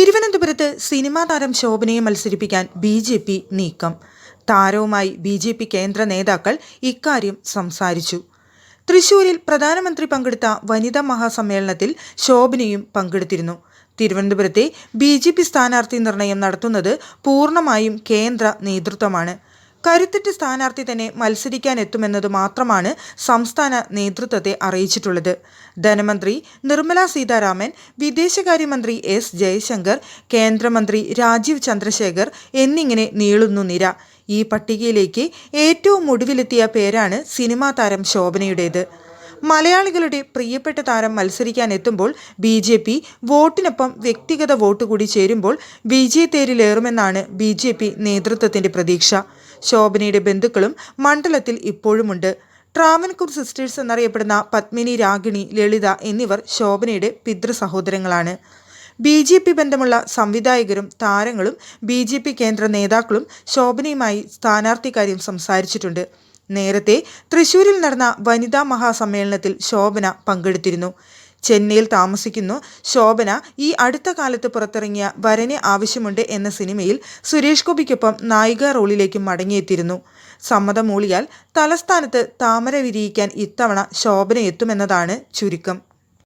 തിരുവനന്തപുരത്ത് സിനിമാ താരം ശോഭനയെ മത്സരിപ്പിക്കാൻ ബി ജെ പി നീക്കം. താരവുമായി ബി ജെ പി കേന്ദ്ര നേതാക്കൾ ഇക്കാര്യം സംസാരിച്ചു. തൃശൂരിൽ പ്രധാനമന്ത്രി പങ്കെടുത്ത വനിതാ മഹാസമ്മേളനത്തിൽ ശോഭനയും പങ്കെടുത്തിരുന്നു. തിരുവനന്തപുരത്തെ ബി ജെ പി സ്ഥാനാർത്ഥി നിർണയം നടത്തുന്നത് പൂർണമായും കേന്ദ്ര നേതൃത്വമാണ്. കരുത്തുറ്റ സ്ഥാനാർത്ഥി തന്നെ മത്സരിക്കാൻ മത്സരിക്കാനെത്തുമെന്നത് മാത്രമാണ് സംസ്ഥാന നേതൃത്വത്തെ അറിയിച്ചിട്ടുള്ളത്. ധനമന്ത്രി നിർമ്മല സീതാരാമൻ വിദേശകാര്യമന്ത്രി എസ് ജയശങ്കർ കേന്ദ്രമന്ത്രി രാജീവ് ചന്ദ്രശേഖർ എന്നിങ്ങനെ നീളുന്നു നിര. ഈ പട്ടികയിലേക്ക് ഏറ്റവും ഒടുവിലെത്തിയ പേരാണ് സിനിമാ താരം ശോഭനയുടേത്. മലയാളികളുടെ പ്രിയപ്പെട്ട താരം മത്സരിക്കാൻ എത്തുമ്പോൾ ബി ജെ പി വോട്ടിനൊപ്പം വ്യക്തിഗത വോട്ട് കൂടി ചേരുമ്പോൾ വിജയത്തേരിലേറുമെന്നാണ് ബി ജെ പി നേതൃത്വത്തിന്റെ പ്രതീക്ഷ. ശോഭനയുടെ ബന്ധുക്കളും മണ്ഡലത്തിൽ ഇപ്പോഴുമുണ്ട്. ട്രാവൻകൂർ സിസ്റ്റേഴ്സ് എന്നറിയപ്പെടുന്ന പത്മിനി രാഗിണി ലളിത എന്നിവർ ശോഭനയുടെ പിതൃ സഹോദരങ്ങളാണ് ബി ജെ പി ബന്ധമുള്ള സംവിധായകരും താരങ്ങളും ബി ജെ പി കേന്ദ്ര നേതാക്കളും ശോഭനയുമായി സ്ഥാനാർത്ഥി കാര്യം സംസാരിച്ചിട്ടുണ്ട്. നേരത്തെ തൃശൂരിൽ നടന്ന വനിതാ മഹാസമ്മേളനത്തിൽ ശോഭന പങ്കെടുത്തിരുന്നു. ചെന്നൈയിൽ താമസിക്കുന്നു ശോഭന ഈ അടുത്ത കാലത്ത് പുറത്തിറങ്ങിയ വരനെ ആവശ്യമുണ്ട് എന്ന സിനിമയിൽ സുരേഷ് ഗോപിക്കൊപ്പം നായിക റോളിലേക്ക് മടങ്ങിയെത്തിയിരുന്നു. സമ്മതം മൂളിയാൽ തലസ്ഥാനത്ത് താമര വിരിയിക്കാൻ ഇത്തവണ ശോഭന എത്തുമെന്നതാണ് ചുരുക്കം.